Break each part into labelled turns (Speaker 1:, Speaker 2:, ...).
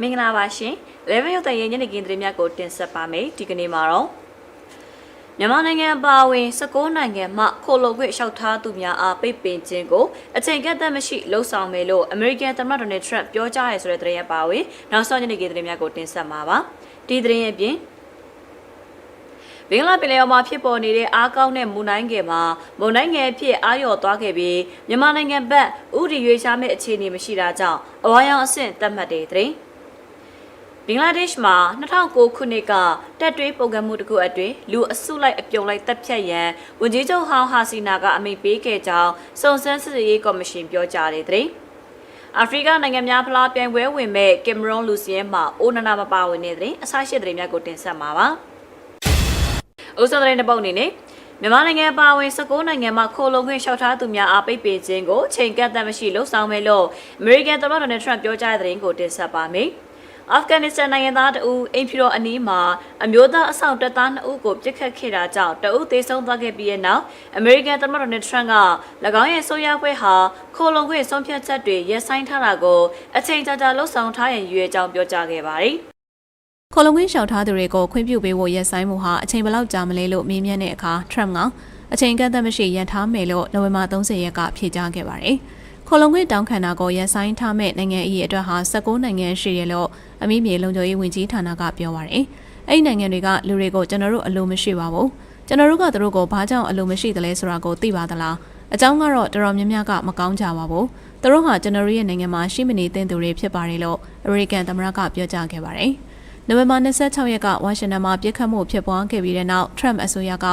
Speaker 1: မင်္ဂလာပါရှင်။ Level ရုပ်သံရဲ့ညနေခင်းသတင်းများကိုတင်ဆက်ပါမယ်။ဒီကနေ့မှာတော့မြန်မာနိုင်ငံအပါအဝင်16နိုင်ငံမှခိုလုံခွင့်လျှောက်ထားသူများအားပိတ်ပင်ခြင်းကိုအချိန်ကန့်သတ်မရှိလှုံ့ဆော်မယ်လို့ American သမ္မတ Donald Trump ပြောကြားရဲဆိုတဲ့သတင်းရပါဝင်နောက်ဆုံးညနေခင်းသတင်းများကိုတင်ဆက်မှာပါ။ဒီသတင်းရဲ့ပြင်ဘင်္ဂလားပင်လယ်အော်မှာဖြစ်ပေါ်နေတဲ့အားကောင်းတဲ့မုန်တိုင်းငယ်မှာမုန်တိုင်းငယ်အဖြစ်အာရုံသွားခဲ့ပြီးမြန်မာနိုင်ငံဘက်ဥတီရွေးရှားမဲ့အခြေအနေမရှိတာကြောင့်အဝါရောင်အဆင့်သတ်မှတ်တဲ့သတင်း ဘင်္ဂလားဒေ့ရှ်မှာ2009ခုနှစ်ကတက်တွေးပုံကမှုတစ်ခုအတွင်းလူအစုလိုက်အပြုံလိုက်တပ်ဖြတ်ရန်ဝန်ကြီးချုပ်ဟောင်းဟာစီနာကအမိန့်ပေးခဲ့ကြောင်းစုံစမ်းစစ်ဆေးရေးကော်မရှင်ပြောကြားတဲ့သတင်းအာဖရိကနိုင်ငံများဖလားပြိုင်ပွဲဝင်မဲ့ကင်မရွန်လူစီယန်မှာအိုနာနာမပါဝင်တဲ့တဲ့အဆရှိတဲ့သတင်းများကိုတင်ဆက်မှာပါ။ဥစ္စာသတင်းတစ်ပုဒ်အနေနဲ့မြန်မာနိုင်ငံပါဝင်16နိုင်ငံမှာခိုလုံခွင့်လျှောက်ထားသူများအားပိတ်ပင်ခြင်းကိုချိန်ကန့်သတ်မရှိလှုံ့ဆော်မယ်လို့ American သမ္မတ Donald Trump ပြောကြားတဲ့သတင်းကိုတင်ဆက်ပါမယ်။ အာဖဂန်နစ္စတန်နိုင်ငံသားတဦးအိမ်ဖြူတော်အနီးမှာအမျိုးသားအဆောင်တပ်သား2ဦးကိုပြစ်ခတ်ခဲ့တာကြောင့်တဦးသေဆုံးသွားခဲ့ပြီးတဲ့နောက် American သမ္မတ Donald Trump က၎င်းရဲ့ဆိုရပွဲဟာခိုလုံခွင့်ဆုံးဖြတ်ချက်တွေရပ်ဆိုင်းထားတာကိုအချိန်ကြာကြာလှုံ့ဆော်ထားရန်ရည်ရွယ်ကြောင်းပြောကြားခဲ့ပါတယ်။
Speaker 2: ခေါလုံခွင့်လျှောက်ထားသူတွေကိုခွင့်ပြုပေးဖို့ရက်ဆိုင်မှုဟာအချိန်ဘယ်လောက်ကြာမလဲလို့မေးမြန်းတဲ့အခါ Trump ကအချိန်ကန့်သတ်မရှိရန်ထားမယ်လို့နိုဝင်ဘာ30ရက်ကဖြေကြားခဲ့ပါတယ်။ ခေါလုံခွင့်တောင်းခံတာကိုရက်ဆိုင်ထားမဲ့နိုင်ငံအရေးအတွက်ဟာ16နိုင်ငံရှိရလို့အမိမြေလုံခြုံရေးဝန်ကြီးဌာနကပြောပါတယ်။အဲ့ဒီနိုင်ငံတွေကလူတွေကိုကျွန်တော်တို့အလိုမရှိပါဘူး။ကျွန်တော်တို့ကသူတို့ကိုဘာကြောင့်အလိုမရှိသလဲဆိုတာကိုသိပါသလား။အကြောင်းကတော့တော်တော်များများကမကောင်းကြပါဘူး။သူတို့ဟာကျွန်တော်ရဲ့နိုင်ငံမှာရှိမနေသင့်သူတွေဖြစ်ပါတယ်လို့အမေရိကန်သမ္မတကပြောကြားခဲ့ပါတယ်။ နိုဝင်ဘာ26ရက်ကဝါရှင်တန်မှာပြစ်ခတ်မှုဖြစ်ပွားခဲ့ပြီးတဲ့နောက် Trump အစိုးရက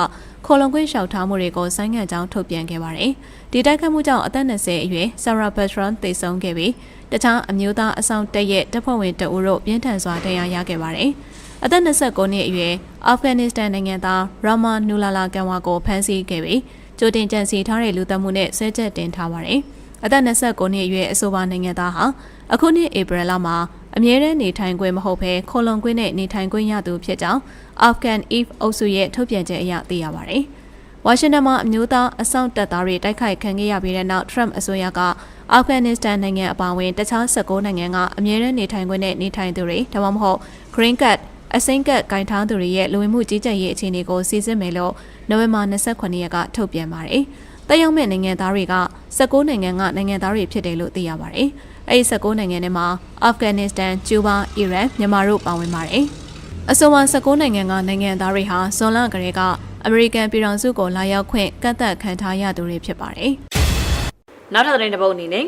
Speaker 2: ခိုလုံခွင့်လျှောက်ထားမှုတွေကိုဆိုင်းငံ့ကြောင်းထုတ်ပြန်ခဲ့ပါတယ်။ဒီတိုက်ခတ်မှုကြောင့်အသက်20အရွယ် Sarah Bertrand သေဆုံးခဲ့ပြီးတခြားအမျိုးသားအဆောင်တက်ရဲ့တပ်ဖွဲ့ဝင်တအူတို့ပြင်းထန်စွာဒဏ်ရာရခဲ့ပါတယ်။အသက်29နှစ်အရွယ်အာဖဂန်နစ္စတန်နိုင်ငံသား Rama Nulala Kanwa ကိုဖမ်းဆီးခဲ့ပြီးကြိုတင်ကြံစည်ထားတဲ့လူသတ်မှုနဲ့ဆွဲချက်တင်ထားပါတယ်။အသက်29နှစ်အရွယ်အဆိုပါနိုင်ငံသားဟာအခုနှစ်ဧပြီလမှာ အမြဲတမ်းနေထိုင်ခွင့်မဟုတ်ဘဲခိုလုံခွင့်နဲ့နေထိုင်ခွင့်ရသူဖြစ်ကြောင်း Afghan Eve အုပ်စုရဲ့ထုတ်ပြန်ချက်အရသိရပါတယ်။ဝါရှင်တန်မှာအမျိုးသားအဆောင်တပ်သားတွေတိုက်ခိုက်ခံခဲ့ရပြီးတဲ့နောက် Trump အစိုးရကအာဖဂန်နစ္စတန်နိုင်ငံအပါအဝင်တခြား16နိုင်ငံကအမြဲတမ်းနေထိုင်ခွင့်နဲ့နေထိုင်သူတွေဒါမှမဟုတ် Green Card အစိမ်းကတ်ဂိုင်ထောင်းသူတွေရဲ့လူဝင်မှုကြီးကြပ်ရေးအခြေအနေကိုစီစစ်မယ်လို့နိုဝင်ဘာ29ရက်ကထုတ်ပြန်ပါတယ်။တရုတ်မဲ့နိုင်ငံသားတွေက16နိုင်ငံကနိုင်ငံသားတွေဖြစ်တယ်လို့သိရပါတယ်။အဲဒီ16နိုင်ငံထဲမှာအာဖဂန်နစ္စတန်၊ကျူးဘား၊အီရန်၊မြန်မာတို့ပါဝင်ပါတယ်။အဆိုပါ16နိုင်ငံကနိုင်ငံသားတွေဟာဇွန်လကလေးကအမေရိကန်ပြည်ထောင်စုကိုလာရောက်ခွင့်ကန့်သတ်ခံထားရသူတွေဖြစ်ပါတယ်။
Speaker 1: နောက်ထပ်သတင်းတစ်ပုဒ်အနေနဲ့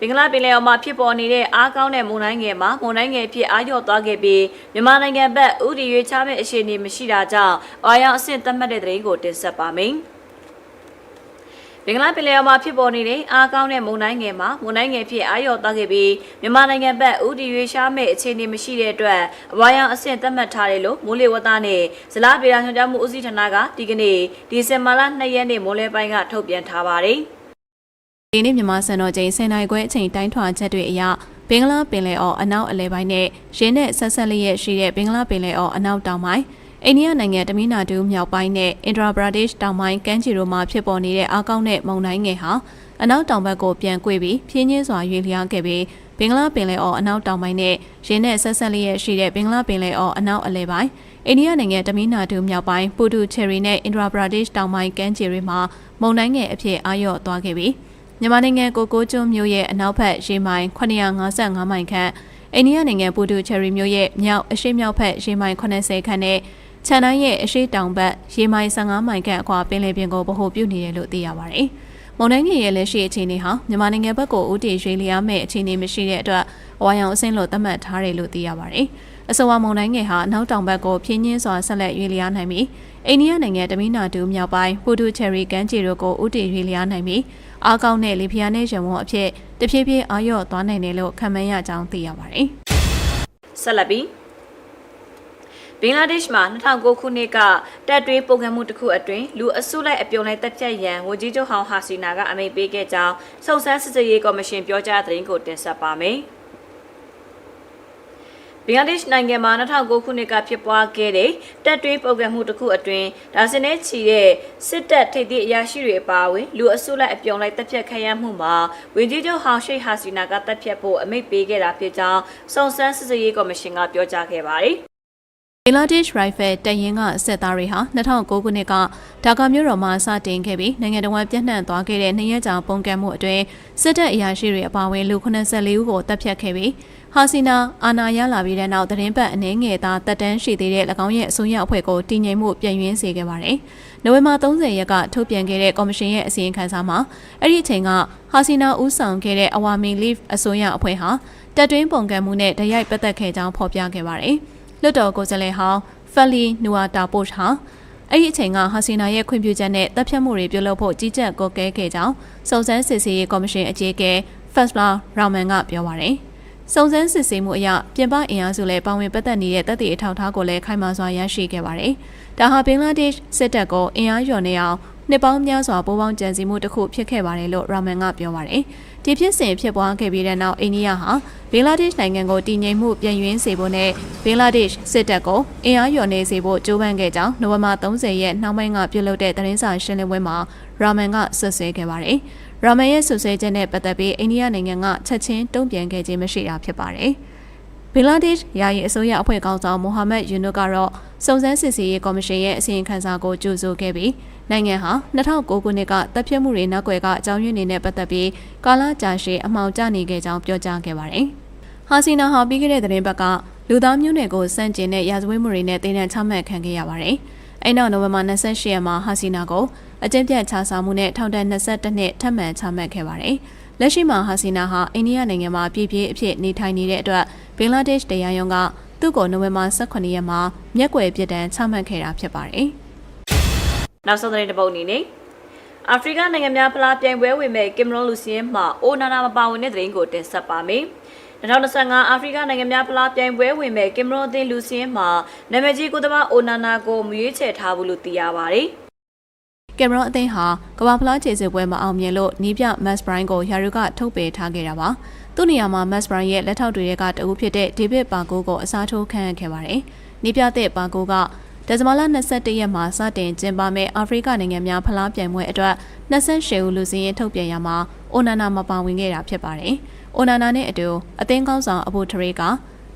Speaker 1: ဘင်္ဂလားပင်လယ်အော်မှာဖြစ်ပေါ်နေတဲ့အားကောင်းတဲ့မုန်တိုင်းငယ်မှာမုန်တိုင်းငယ်ဖြစ်အားလျော့သွားခဲ့ပြီးမြန်မာနိုင်ငံဘက်ဥတီရွေးချမဲ့အခြေအနေမရှိတာကြောင့်အာရောင်အဆင့်သတ်မှတ်တဲ့သတင်းကိုတင်ဆက်ပါမယ်။ ဘင်္ဂလားပင်လယ်အော်မှာဖြစ်ပေါ်နေတဲ့အားကောင်းတဲ့မုန်တိုင်းငယ်မှာမုန်တိုင်းငယ်ဖြစ်အားလျော့သွားခဲ့ပြီးမြန်မာနိုင်ငံဘက်ဥတီရွေးရှားမဲ့အခြေအနေမရှိတဲ့အတွက်အဝါရောင်အဆင့်သတ်မှတ်ထားတယ်လို့မိုးလေဝသနဲ့ဇလားပေရာညွှန်ကြားမှုဦးစီးဌာနကဒီကနေ့ဒီဇင်ဘာလ2ရက်နေ့မိုးလယ်ပိုင်းကထုတ်ပြန်ထားပါတယ်။
Speaker 2: ဒီနေ့မြန်မာစံတော်ချိန်10နိုင်ခွဲအချိန်တိုင်းထွာချက်တွေအရဘင်္ဂလားပင်လယ်အော်အနောက်အလဲပိုင်းနဲ့ရင်းနဲ့ဆက်ဆက်လျက်ရှိတဲ့ဘင်္ဂလားပင်လယ်အော်အနောက်တောင်ပိုင်း အိန္ဒိယနိုင်ငံတမီနာဒူမြောက်ပိုင်းနဲ့အင်ဒရာဘရာဒေ့ရှ်တောင်ပိုင်းကမ်းခြေတို့မှာဖြစ်ပေါ်နေတဲ့အားကောင်းတဲ့မုန်တိုင်းငယ်ဟာအနောက်တောင်ဘက်ကိုပြန်ကွေ့ပြီးဖြင်းချင်းစွာရွေ့လျားခဲ့ပြီးဘင်္ဂလားပင်လယ်အော်အနောက်တောင်ပိုင်းနဲ့ရင်းနဲ့ဆက်ဆက်လျက်ရှိတဲ့ဘင်္ဂလားပင်လယ်အော်အနောက်အလဲပိုင်းအိန္ဒိယနိုင်ငံတမီနာဒူမြောက်ပိုင်းပူတူချယ်ရီနဲ့အင်ဒရာဘရာဒေ့ရှ်တောင်ပိုင်းကမ်းခြေတွေမှာမုန်တိုင်းငယ်အဖြစ်အာရုံသွားခဲ့ပြီးမြန်မာနိုင်ငံကိုကိုကျွန်းမြို့ရဲ့အနောက်ဘက်ရေမိုင်955မိုင်ခန့်အိန္ဒိယနိုင်ငံပူတူချယ်ရီမြို့ရဲ့မြောက်အရှေ့မြောက်ဘက်ရေမိုင်80ခန့်နဲ့ ခြံတိုင်းရဲ့အရှေ့တောင်ဘက်ရေမိုင်15မိုင်ခန့်အကွာပင်လယ်ပြင်ကိုဗဟိုပြုနေတယ်လို့သိရပါတယ်။မုန်တိုင်းငယ်ရဲ့လက်ရှိအခြေအနေဟာမြန်မာနိုင်ငံဘက်ကိုဦးတည်ရွေးလျားမဲ့အခြေအနေမရှိတဲ့အတွက်အဝါရောင်အဆင့်လို့သတ်မှတ်ထားတယ်လို့သိရပါတယ်။အဆိုပါမုန်တိုင်းငယ်ဟာနောက်တောင်ဘက်ကိုဖြင်းညင်းစွာဆက်လက်ရွေးလျားနိုင်ပြီးအိန္ဒိယနိုင်ငံတမီနာဒူမြောက်ပိုင်းပူတူချယ်ရီကမ်းခြေတို့ကိုဦးတည်ရွေးလျားနိုင်ပြီးအားကောင်းတဲ့လေပြင်းနဲ့ရံဝန်းအဖြစ်တဖြည်းဖြည်းအာရုံသွားနိုင်တယ်လို့ခန့်မှန်းရကြောင်းသိရပါတယ်။
Speaker 1: ဆက်လက်ပြီး ဘင်္ဂလားဒေ့ရှ်မှာ2009ခုနှစ်ကတပ်တွေးပုံကံမှုတစ်ခုအတွင်းလူအစုလိုက်အပြုံလိုက်တပ်ဖြတ်ရန်ဝန်ကြီးချုပ်ဟောင်းဟာစီနာကအမိန့်ပေးခဲ့ကြောင်းစုံစမ်းစစ်ဆေးရေးကော်မရှင်ပြောကြားတဲ့သတင်းကိုတင်ဆက်ပါမယ်။ဘဘင်္ဂလားဒေ့ရှ်နိုင်ငံမှာ2009ခုနှစ်ကဖြစ်ပွားခဲ့တဲ့တပ်တွေးပုဂ္ဂိုလ်မှုတစ်ခုအတွင်းဒါစနေချီတဲ့စစ်တပ်ထိပ်သည့်အရာရှိတွေအပါအဝင်လူအစုလိုက်အပြုံလိုက်တပ်ဖြတ်ခံရမှုမှာဝန်ကြီးချုပ်ဟောင်ရှိတ်ဟာစီနာကတပ်ဖြတ်ဖို့အမိန့်ပေးခဲ့တာဖြစ်ကြောင်းစုံစမ်းစစ်ဆေးရေးကော်မရှင်ကပြောကြားခဲ့ပါတယ်။
Speaker 2: ဘင်္ဂလားဒေ့ရှ်ရိုင်ဖယ်တရင်ကစစ်သားတွေဟာ2009ခုနှစ်ကဒါကာမြို့တော်မှာစတင်ခဲ့ပြီးနိုင်ငံတော်ဝန်ပြန့်နှံ့သွားခဲ့တဲ့နှစ်ရက်ကြာပုံကံမှုအတွင်းစစ်တပ်အရာရှိတွေအပါအဝင်လူ84ဦးကိုတပ်ဖြတ်ခဲ့ပြီးဟာစီနာအာနာရလာပြီးတဲ့နောက်သတင်းပတ်အနေငယ်သားတပ်တန်းရှိသေးတဲ့၎င်းရဲ့အစိုးရအဖွဲ့ကိုတည်ငြိမ်မှုပြန်ရင်းစေခဲ့ပါတယ်။နိုဝင်ဘာ30ရက်ကထုတ်ပြန်ခဲ့တဲ့ကော်မရှင်ရဲ့အစီရင်ခံစာမှာအဲ့ဒီအချိန်ကဟာစီနာဦးဆောင်ခဲ့တဲ့အဝါမီလီဖ်အစိုးရအဖွဲ့ဟာတပ်တွင်းပုံကံမှုနဲ့တရိုက်ပတ်သက်ခဲ့ကြောင်းဖော်ပြခဲ့ပါတယ်။ လွတ်တော်ကိုယ်စားလှယ်ဟောင်းဖက်လီနူဝါတာပို့ဟာအဲ့ဒီအချိန်ကဟာစီနာရဲ့ခွင့်ပြုချက်နဲ့တပ်ဖြတ်မှုတွေပြုလုပ်ဖို့ကြီးကြပ်ကော်ကဲခဲ့ကြောင်းစုံစမ်းစစ်ဆေးရေးကော်မရှင်အကြီးအကဲဖက်စလာရာမန်ကပြောပါရယ်စုံစမ်းစစ်ဆေးမှုအရပြင်ပအင်အားစုလည်းပါဝင်ပတ်သက်နေတဲ့တပ်တွေအထောက်အထားကိုလည်းခိုင်မာစွာရရှိခဲ့ပါတယ်။ဒါဟာဘင်္ဂလားဒေ့ရှ်စစ်တပ်ကိုအင်အားလျော်နေအောင်နှစ်ပေါင်းများစွာပိုးပေါင်းကြံစည်မှုတစ်ခုဖြစ်ခဲ့ပါတယ်လို့ရာမန်ကပြောပါတယ်။ ဒီဖြစ်စဉ်ဖြစ်ပွားခဲ့ပြီးတဲ့နောက်အိန္ဒိယဟာဘင်္ဂလားဒေ့ရှ်နိုင်ငံကိုတည်ငြိမ်မှုပြန်ရင်းစေဖို့နဲ့ဘင်္ဂလားဒေ့ရှ်စစ်တပ်ကိုအင်အားလျော်နေစေဖို့ကြိုးပမ်းခဲ့ကြောင်းနိုဝင်ဘာ30ရက်နှောင်းပိုင်းကပြုလုပ်တဲ့သတင်းစာရှင်းလင်းပွဲမှာရာမန်ကဆွဆွဲခဲ့ပါတယ်။ရာမန်ရဲ့ဆွဆွဲချက်နဲ့ပတ်သက်ပြီးအိန္ဒိယနိုင်ငံကချက်ချင်းတုံ့ပြန်ခဲ့ခြင်းမရှိတာဖြစ်ပါတယ်။ ဘင်္ဂလားဒေ့ရှ်ယာယီအစိုးရအဖွဲ့ကောင်ဆောင်မိုဟာမက်ယူနုကတော့စုံစမ်းစစ်ဆေးရေးကော်မရှင်ရဲ့အစီရင်ခံစာကိုကြိုဆိုခဲ့ပြီးနိုင်ငံဟာ2009ခုနှစ်ကတပ်ဖြတ်မှုတွေနောက်ွယ်ကအကြောင်းရင်းတွေနဲ့ပတ်သက်ပြီးကာလကြာရှည်အမှောင်ကျနေခဲ့ကြောင်းပြောကြားခဲ့ပါတယ်။ဟာစီနာဟာပြီးခဲ့တဲ့သတင်းပတ်ကလူသားမျိုးနွယ်ကိုစန့်ကျင်တဲ့ရာဇဝတ်မှုတွေနဲ့တင်ဒဏ်ချမှတ်ခံခဲ့ရပါတယ်။အဲ့နောက်နိုဝင်ဘာ28ရက်မှာဟာစီနာကိုအကျဉ်းပြတ်ချဆောင်မှုနဲ့ထောင်ဒဏ်22နှစ်ထပ်မံချမှတ်ခဲ့ပါတယ်။ လက်ရှိမှာဟာစီနာဟာအိန္ဒိယနိုင်ငံမှာပြည်ပြည့်အဖြစ်နေထိုင်နေတဲ့အတွက်ဘင်္ဂလားဒေ့ရှ်တရားရုံးကသူ့ကိုနိုဝင်ဘာ18ရက်မှာမျက်ကွယ်ပြစ်ဒဏ်ချမှတ်ခဲ့တာဖြစ်ပါတယ်။
Speaker 1: နောက်ဆုံးသတင်းတစ်ပုဒ်အနေနဲ့အာဖရိကနိုင်ငံများဖလားပြိုင်ပွဲဝင်မဲ့ကင်မရွန်လူစီယင်းမှအိုနာနာမပါဝင်တဲ့သတင်းကိုတင်ဆက်ပါမယ်။2025အာဖရိကနိုင်ငံများဖလားပြိုင်ပွဲဝင်မဲ့ကင်မရွန်အသင်းလူစီယင်းမှနာမည်ကြီးကိုသမားအိုနာနာကိုမွေးချယ်ထားဘူးလို့သိရပါတယ်။
Speaker 2: ကင်မရွန်အသင်းဟာကမ္ဘာဖလားခြေစစ်ပွဲမအောင်မြင်လို့နီးပြမတ်စဘရိုင်းကိုယာရုကထုတ်ပယ်ထားခဲ့တာပါ။သူ့နေရာမှာမတ်စဘရိုင်းရဲ့လက်ထောက်တွေကတအုပ်ဖြစ်တဲ့ဒေးဗစ်ပါကိုကိုအစားထိုးခန့်အပ်ခဲ့ပါတယ်။နီးပြတဲ့ပါကိုကဒဇမလ21ရက်မှာစတင်ကျင်းပမဲ့အာဖရိကနိုင်ငံများဖလားပြိုင်ပွဲအတွက်28ဦးလူစင်းရင်ထုတ်ပြန်ရမှာအိုနာနာမပါဝင်ခဲ့တာဖြစ်ပါတယ်။အိုနာနာနဲ့အတူအသင်းကောင်းဆောင်အဘူထရေက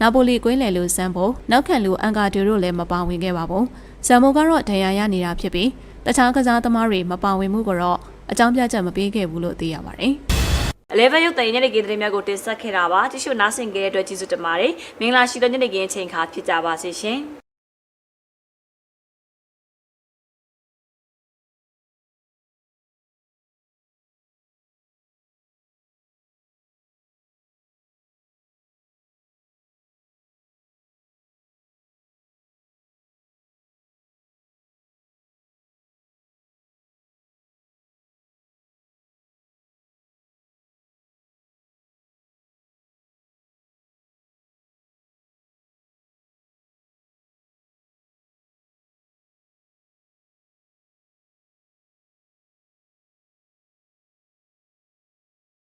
Speaker 2: နာပိုလီကွင်းလယ်လူစမ်းဖို့နောက်ခံလူအန်ကာဒူတို့လည်းမပါဝင်ခဲ့ပါဘူး။ဇမ်မိုကတော့ဒဏ်ရာရနေတာဖြစ်ပြီး တခြားကစားသမားတွေမပါဝင်မှုကတော့အကြောင်းပြချက်မပေးခဲ့ဘူးလို့သိရပါတယ်။
Speaker 1: အလဲဘရုတ်တိုင်ညနေခင်းသတင်းများကိုတင်ဆက်ခဲ့တာပါကြည့်ရှုနားဆင်ကြတဲ့အတွက်ကျေးဇူးတင်ပါတယ်မင်္ဂလာရှိသောညနေခင်းအချိန်ခါဖြစ်ကြပါစေရှင်